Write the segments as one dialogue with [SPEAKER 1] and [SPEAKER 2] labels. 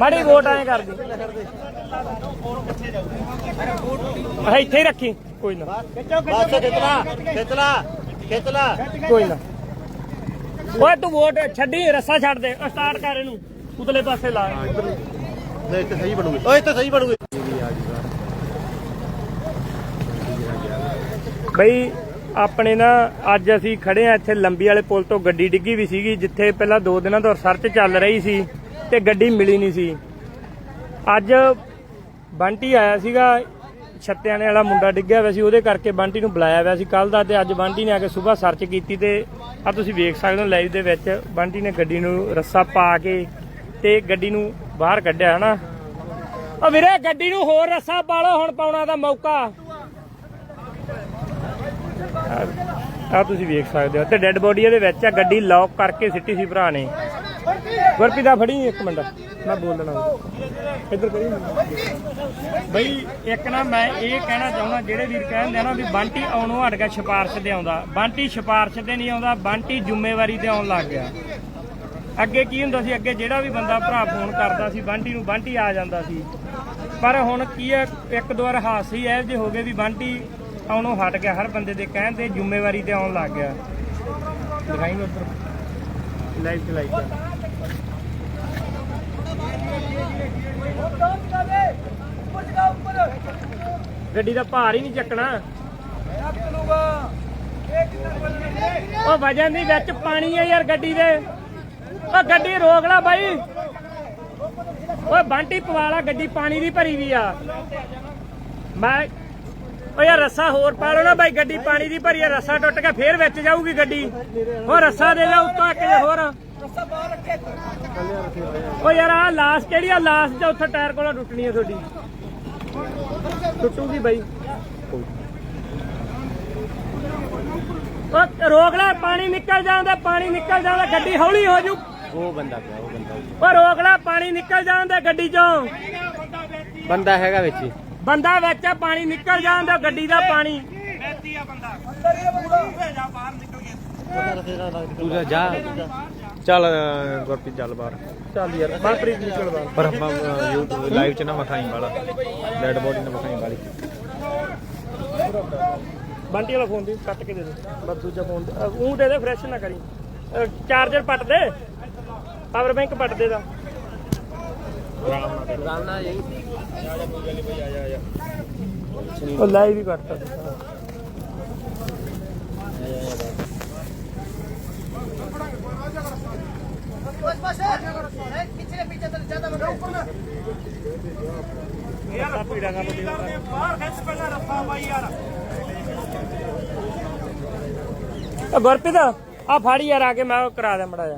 [SPEAKER 1] ਬੜੀ ਵੋਟ ਐ ਕਰਦੀ ਆ ਇੱਥੇ ਹੀ ਰੱਖੀ। ਕੋਈ ਨਾ।
[SPEAKER 2] ਬਸ ਖਿੱਚਲਾ ਖਿੱਚਲਾ ਖਿੱਚਲਾ
[SPEAKER 1] ਕੋਈ ਨਾ। ਓਏ ਤੂੰ ਵੋਟ ਛੱਡੀ ਰੱਸਾ ਛੱਡ ਦੇ। ਸਟਾਰਟ ਕਰ ਇਹਨੂੰ। ਉਤਲੇ ਪਾਸੇ ਲਾ।
[SPEAKER 2] ਨਹੀਂ ਇੱਥੇ ਸਹੀ ਬਣੂਗੀ। ਓਏ ਇੱਥੇ ਸਹੀ ਬਣੂਗੀ।
[SPEAKER 1] ਬਈ ਆਪਣੇ ਨਾ, ਅੱਜ ਅਸੀਂ ਖੜੇ ਆ ਇੱਥੇ ਲੰਬੀ ਵਾਲੇ ਪੁਲ ਤੋਂ, ਗੱਡੀ ਡਿੱਗੀ ਵੀ ਸੀਗੀ, ਜਿੱਥੇ ਪਹਿਲਾਂ 2 ਦਿਨਾਂ ਤੋਂ ਰਿਸਰਚ ਚੱਲ ਰਹੀ ਸੀ ਤੇ ਗੱਡੀ ਮਿਲੀ ਨਹੀਂ ਸੀ। ਅੱਜ ਬੰਟੀ ਆਇਆ ਸੀਗਾ, ਛੱਤਿਆਣੇ ਵਾਲਾ ਮੁੰਡਾ ਡਿੱਗਿਆ ਹੋਇਆ ਸੀ, ਉਹਦੇ ਕਰਕੇ ਬੰਟੀ ਨੂੰ ਬੁਲਾਇਆ ਹੋਇਆ ਸੀ ਕੱਲ ਦਾ ਤੇ ਅੱਜ ਬੰਟੀ ਨੇ ਆ ਕੇ ਸਵੇਰ ਸਰਚ ਕੀਤੀ ਤੇ ਆ ਤੁਸੀਂ ਵੇਖ ਸਕਦੇ ਹੋ ਲਾਈਵ ਦੇ ਵਿੱਚ, ਬੰਟੀ ਨੇ ਗੱਡੀ ਨੂੰ ਰੱਸਾ ਪਾ ਕੇ ਤੇ ਗੱਡੀ ਨੂੰ ਬਾਹਰ ਕੱਢਿਆ, ਹਨਾ? ਆ ਵੀਰੇ, ਗੱਡੀ ਨੂੰ ਹੋਰ ਰੱਸਾ ਪਾ ਲਓ, ਹੁਣ ਪਾਉਣਾ ਦਾ ਮੌਕਾ। ਆ ਤੁਸੀਂ ਵੇਖ ਸਕਦੇ ਹੋ ਤੇ ਡੈੱਡ ਬੋਡੀ ਇਹਦੇ ਵਿੱਚ ਆ, ਗੱਡੀ ਲੌਕ ਕਰਕੇ ਸਿੱਟੀ ਸੀ ਭਰਾ ਨੇ। ਗੁਰਪ੍ਰੀਤ ਆ, ਫੜੀ ਇੱਕ ਮਿੰਟ, ਮੈਂ ਬੋਲ ਦੇਣਾ। ਇੱਧਰ ਕਰੀ ਬਈ, ਇੱਕ ਨਾ ਮੈਂ ਇਹ ਕਹਿਣਾ ਚਾਹੁੰਦਾ, ਜਿਹੜੇ ਵੀਰ ਕਹਿੰਦੇ ਆ ਨਾ ਵੀ ਬੰਟੀ ਆਉਣੋਂ ਹਟ ਗਿਆ, ਸਿਫਾਰਸ਼ ਦੇ ਆਉਂਦਾ। ਬੰਟੀ ਸਿਫਾਰਸ਼ ਤੇ ਨਹੀਂ ਆਉਂਦਾ, ਬੰਟੀ ਜ਼ਿੰਮੇਵਾਰੀ ਤੇ ਆਉਣ ਲੱਗ ਗਿਆ। ਅੱਗੇ ਕੀ ਹੁੰਦਾ ਸੀ, ਅੱਗੇ ਜਿਹੜਾ ਵੀ ਬੰਦਾ ਭਰਾ ਫੋਨ ਕਰਦਾ ਸੀ, ਬੰਟੀ ਨੂੰ ਬੰਟੀ ਆ ਜਾਂਦਾ ਸੀ। ਪਰ ਹੁਣ ਕੀ ਹੈ, ਇੱਕ ਦੋ ਵਾਰ ਹਾਦਸੇ ਹੀ ਇਹੋ ਜਿਹੇ ਹੋ ਗਏ ਵੀ ਬੰਟੀ ਆਉਣੋਂ ਹਟ ਗਿਆ। ਹਰ ਬੰਦੇ ਦੇ ਕਹਿਣ ਤੇ ਜ਼ਿੰਮੇਵਾਰੀ ਤੇ ਆਉਣ ਲੱਗ ਗਿਆ। ਦਿਖਾਈ ਉੱਧਰ। ਲਾਈਵ ਚਲਾਈ ਗੱਡੀ ਦਾ ਭਾਰ ਹੀ ਨਹੀਂ ਚੱਕਣਾ। ਉਹ ਵਜਨ ਦੀ ਵਿੱਚ ਪਾਣੀ ਹੈ ਯਾਰ ਗੱਡੀ ਦੇ। ਉਹ ਗੱਡੀ ਰੋਕ ਲੈ ਬਾਈ। ਓਏ ਬੰਟੀ ਪਵਾਲਾ ਗੱਡੀ ਪਾਣੀ ਦੀ ਭਰੀ ਵੀ ਆ। ਮੈਂ ਓ ਯਾਰ ਰੱਸਾ ਹੋਰ ਪਾ ਲਓ ਨਾ ਬਾਈ ਗੱਡੀ ਪਾਣੀ ਦੀ ਭਰੀ ਆ ਰੱਸਾ ਟੁੱਟ ਗਿਆ ਫੇਰ ਵਿੱਚ ਜਾਊਗੀ ਗੱਡੀ। ਹੋਰ ਰੱਸਾ ਦੇ ਲੈ ਉੱਤੋਂ ਇੱਕ ਜੇ ਹੋਰ। ਓ ਯਾਰ ਆ ਲਾਸ ਕਿਹੜੀ ਆ? ਲਾਸ ਚ ਉੱਥੇ ਟਾਇਰ ਕੋਲੋਂ ਟੁੱਟਣੀ ਆ ਤੁਹਾਡੀ। ਟੁੱਟੂਗੀ ਬਾਈ। ਓ ਰੋਕ ਲੈ ਪਾਣੀ ਨਿਕਲ ਜਾਂਦਾ ਪਾਣੀ ਨਿਕਲ ਜਾਂਦਾ ਗੱਡੀ ਹੌਲੀ ਹੋ ਜੂ।
[SPEAKER 2] ਉਹ ਬੰਦਾ ਪਿਆ ਉਹ ਬੰਦਾ।
[SPEAKER 1] ਓ ਰੋਕ ਲੈ ਪਾਣੀ ਨਿਕਲ ਜਾਂਦਾ ਗੱਡੀ ਚੋਂ।
[SPEAKER 2] ਬੰਦਾ ਹੈਗਾ ਵਿੱਚ ਹੀ।
[SPEAKER 1] ਬੰਦਾ ਵਿੱਚ ਆ, ਪਾਣੀ ਨਿਕਲ ਜਾਂਦਾ ਗੱਡੀ ਦਾ ਪਾਣੀ।
[SPEAKER 2] ਤੂੰ ਤਾਂ ਜਾ। ਚੱਲ ਗੁਰਪ੍ਰੀਤ ਚੱਲ ਬਾਹਰ।
[SPEAKER 1] ਚੱਲ ਯਾਰ ਮਨਪ੍ਰੀਤ ਨਿਕਲ ਬਾਹਰ।
[SPEAKER 2] ਪਰ ਆਪਾਂ YouTube ਲਾਈਵ ਚ ਨਾ ਵਿਖਾਈ ਵਾਲਾ। ਡੈਡ ਬੋਡੀ ਨਾ ਵਿਖਾਈ ਵਾਲੀ।
[SPEAKER 1] ਬੰਟੀ ਵਾਲਾ ਫੋਨ ਦੀ ਕੱਟ ਕੇ ਦੇ ਦੇ। ਬਸ ਦੂਜਾ ਫੋਨ ਉਹ ਦੇ ਦੇ ਫਰੈਸ਼ ਨਾ ਕਰੀ। ਚਾਰਜਰ ਪੱਟ ਦੇ। ਪਾਵਰ ਬੈਂਕ ਪੱਟ ਦੇ ਦਾ।
[SPEAKER 2] ਰਾਮਨਾ ਜੀ
[SPEAKER 1] ਉਹ ਲਾਈਵ ਹੀ ਕੱਟ
[SPEAKER 3] बस बस है पिछले पीछे तो ज्यादा बढ़ो ऊपर ना
[SPEAKER 1] ਯਾਰ ਪੀੜਾ ਨਾ ਬਦੀ ਬਾਹਰ ਖਿੱਚ ਪਹਿਲਾਂ ਰੱਖਾ ਬਾਈ ਯਾਰ ਗੁਰਪ੍ਰੀਤ ਆ ਫਾੜੀ ਯਾਰ ਆ ਕੇ ਮੈਂ ਉਹ ਕਰਾ ਦਿਆਂ ਮੜਾ ਜਾ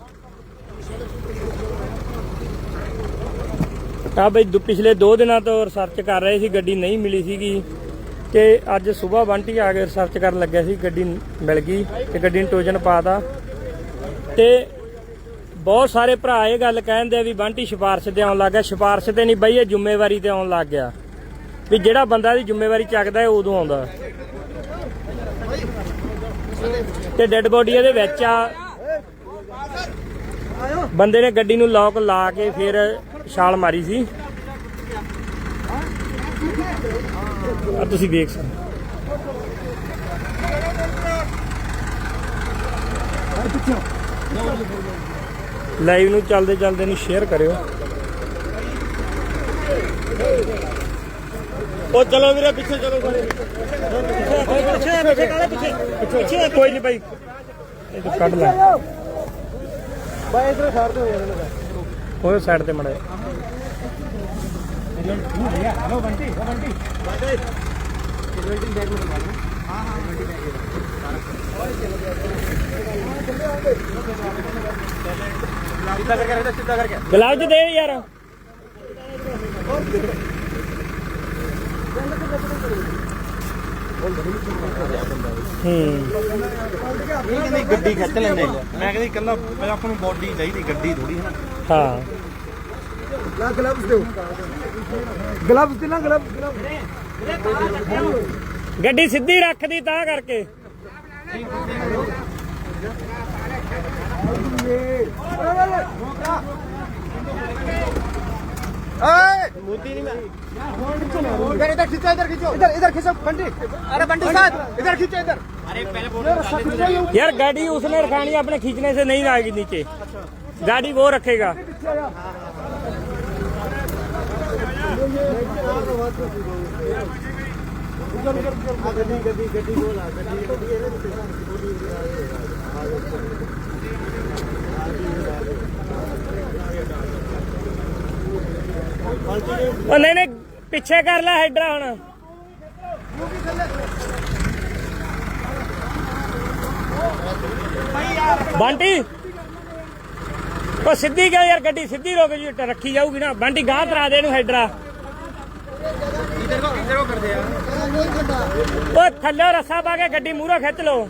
[SPEAKER 1] ਆ ਬਈ ਦੁ- ਪਿਛਲੇ 2 ਦਿਨਾਂ ਤੋਂ ਰਿਸਰਚ ਕਰ ਰਹੇ ਸੀ, ਗੱਡੀ ਨਹੀਂ ਮਿਲੀ ਸੀਗੀ। ਤੇ ਅੱਜ ਸਵੇਰ ਬੰਟੀ ਆ ਕੇ ਰਿਸਰਚ ਕਰਨ ਲੱਗਿਆ ਸੀ, ਗੱਡੀ ਮਿਲ ਗਈ ਤੇ ਗੱਡੀ ਨੂੰ ਟੋਜਨ ਪਾਤਾ। ਤੇ ਬਹੁਤ ਸਾਰੇ ਭਰਾ ਇਹ ਗੱਲ ਕਹਿੰਦੇ ਆ ਵੀ ਬੰਟੀ ਸਿਫਾਰਸ਼ ਤੇ ਆਉਣ ਲੱਗ ਗਿਆ। ਸਿਫਾਰਸ਼ ਤੇ ਨਹੀਂ ਬਈ, ਇਹ ਜ਼ਿੰਮੇਵਾਰੀ ਤੇ ਆਉਣ ਲੱਗ ਗਿਆ। ਵੀ ਜਿਹੜਾ ਬੰਦਾ ਦੀ ਜ਼ਿੰਮੇਵਾਰੀ ਚੱਕਦਾ ਉਦੋਂ ਆਉਂਦਾ। ਤੇ ਡੈੱਡ ਬੋਡੀ ਇਹਦੇ ਵਿੱਚ ਆ। ਬੰਦੇ ਨੇ ਗੱਡੀ ਨੂੰ ਲੌਕ ਲਾ ਕੇ ਫਿਰ ਛਾਲ ਮਾਰੀ ਸੀ। ਆ ਤੁਸੀਂ ਵੇਖ ਸਕਦੇ ਲਾਈਵ ਨੂੰ ਚੱਲਦੇ ਚੱਲਦੇ ਨੂੰ ਸ਼ੇਅਰ ਕਰਿਓ।
[SPEAKER 2] ਉਹ ਚਲੋ ਵੀਰੇ ਪਿੱਛੇ ਚਲੋ ਸਾਰੇ।
[SPEAKER 1] ਪਿੱਛੇ ਪਿੱਛੇ ਕਾਲੇ ਪਿੱਛੇ ਪਿੱਛੇ ਕੋਈ ਨਹੀਂ ਭਾਈ ਇਹ ਕੱਢ ਲੈ।
[SPEAKER 2] ਬਾਈ ਇਧਰ ਸਾਈਡ ਤੇ ਹੋ ਜਾਣਾ
[SPEAKER 1] ਉਹ ਸਾਈਡ ਤੇ ਮੜਾ
[SPEAKER 2] ਕਰਕੇ
[SPEAKER 1] ਗਲਵਜ ਦੇ ਯਾਰ। ਹੂੰ।
[SPEAKER 2] ਇਹ ਕਹਿੰਦੀ ਗੱਡੀ ਖਿੱਚ ਲੈਂਦੇ। ਮੈਂ ਕਹਿੰਦੀ ਇਕੱਲਾ ਆਪਾਂ ਨੂੰ ਬੋਡੀ ਚਾਹੀਦੀ ਗੱਡੀ ਥੋੜੀ ਹੈ ਨਾ।
[SPEAKER 1] ਹਾਂ।
[SPEAKER 3] ਲਾ ਗਲਵਸ ਦਿਓ ਗਲਵਸ ਦੇ ਨਾ ਗਲਵਸ
[SPEAKER 1] ਗੱਡੀ ਸਿੱਧੀ ਰੱਖਦੀ ਤਾਂ ਕਰਕੇ
[SPEAKER 2] ਮੋਦੀ ਨਹੀਂ ਮੈਂ
[SPEAKER 3] इधर इधर खींचो इधर खींचो इधर इधर खींचो बंटी अरे बंटी साहब इधर खींचो इधर
[SPEAKER 2] ਅਰੇ ਪਹਿਲੇ ਬੋਲ
[SPEAKER 1] यार गाड़ी उसने रखानी अपने खींचने से नहीं आएगी नीचे गाड़ी वो रखेगा ਉਹ ਨਹੀਂ ਨਹੀਂ, ਪਿੱਛੇ ਕਰ ਲੈ ਹੈਡਰਾ ਹੁਣ। ਬੰਟੀ। ਉਹ ਸਿੱਧੀ ਗਿਆ ਯਾਰ, ਗੱਡੀ ਸਿੱਧੀ ਰੁਕ ਜੀ, ਰੱਖੀ ਜਾਊਗੀ ਨਾ। ਬੰਟੀ, ਗਾਹ ਤਰਾ ਦੇ ਇਹਨੂੰ ਹੈਡਰਾ
[SPEAKER 2] ਇਧਰ ਕੋ ਕਿਧਰ ਕੋ ਕਰਦੇ ਆ
[SPEAKER 1] ਉਹ ਥੱਲੇ ਰੱਸਾ ਪਾ ਕੇ ਗੱਡੀ ਮੂਹਰੇ ਖਿੱਚ ਲਓ।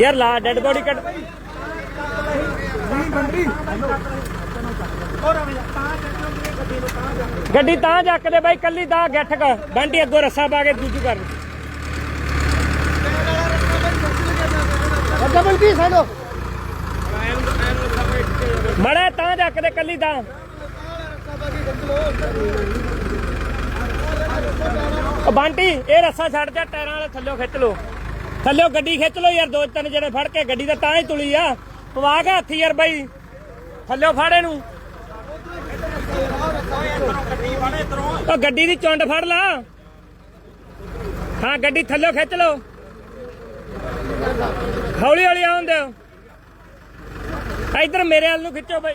[SPEAKER 1] ਯਾਰ ਲਾ ਡੈਡ ਬੋਡੀ ਕੱਢ। ਗੱਡੀ ਤਾਂ ਜੱਕਦੇ ਬਾਈ, ਕੱਲੀ ਦਾ ਗੱਠ ਕ। ਬੰਟੀ ਅੱਗੋਂ ਰੱਸਾ ਪਾ ਕੇ ਦੂਜੀ ਕਰ।
[SPEAKER 3] ਅੱਗਾ ਬੰਟੀ ਸਾਡੋ
[SPEAKER 1] ਮੜਾ ਤਾਂ ਜੱਕਦੇ ਕੱਲੀ ਦਾ ਉਹ ਬੰਟੀ, ਇਹ ਰੱਸਾ ਛੱਡ ਜਾ, ਟਾਇਰਾਂ ਵਾਲੇ ਥੱਲੇ ਖਿੱਚ ਲੋ ਥੱਲੇ ਗੱਡੀ ਖਿੱਚ ਲੋ ਯਾਰ, ਦੋ ਤਿੰਨ ਜਣੇ ਫੜ ਕੇ, ਗੱਡੀ ਦਾ ਤਾਂ ਹੀ ਤੁਲੀ ਆ। ਪਵਾ ਕੇ ਹੱਥੀ ਯਾਰ ਬਾਈ, ਥੱਲੇ ਫਾੜੇ ਨੂੰ ਉਹ ਗੱਡੀ ਦੀ ਚੁੰਡ ਫੜ ਲਾ। ਹਾਂ, ਗੱਡੀ ਥੱਲੇ ਖਿੱਚ ਲੋ ਹੌਲੀ ਹੌਲੀ ਆਉਣ ਦਿਓ। ਇੱਧਰ ਮੇਰੇ ਵੱਲ ਨੂੰ ਖਿੱਚੋ ਬਾਈ।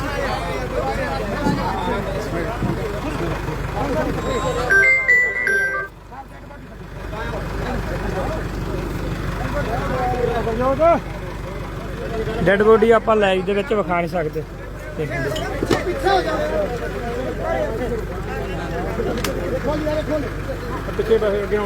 [SPEAKER 1] ਡੈਡ ਬੋਡੀ ਆਪਾਂ ਲਾਈਵ ਦੇ ਵਿੱਚ ਵਿਖਾ ਨਹੀਂ ਸਕਦੇ। ਪਿੱਛੇ ਬਹਿ ਅੱਗੇ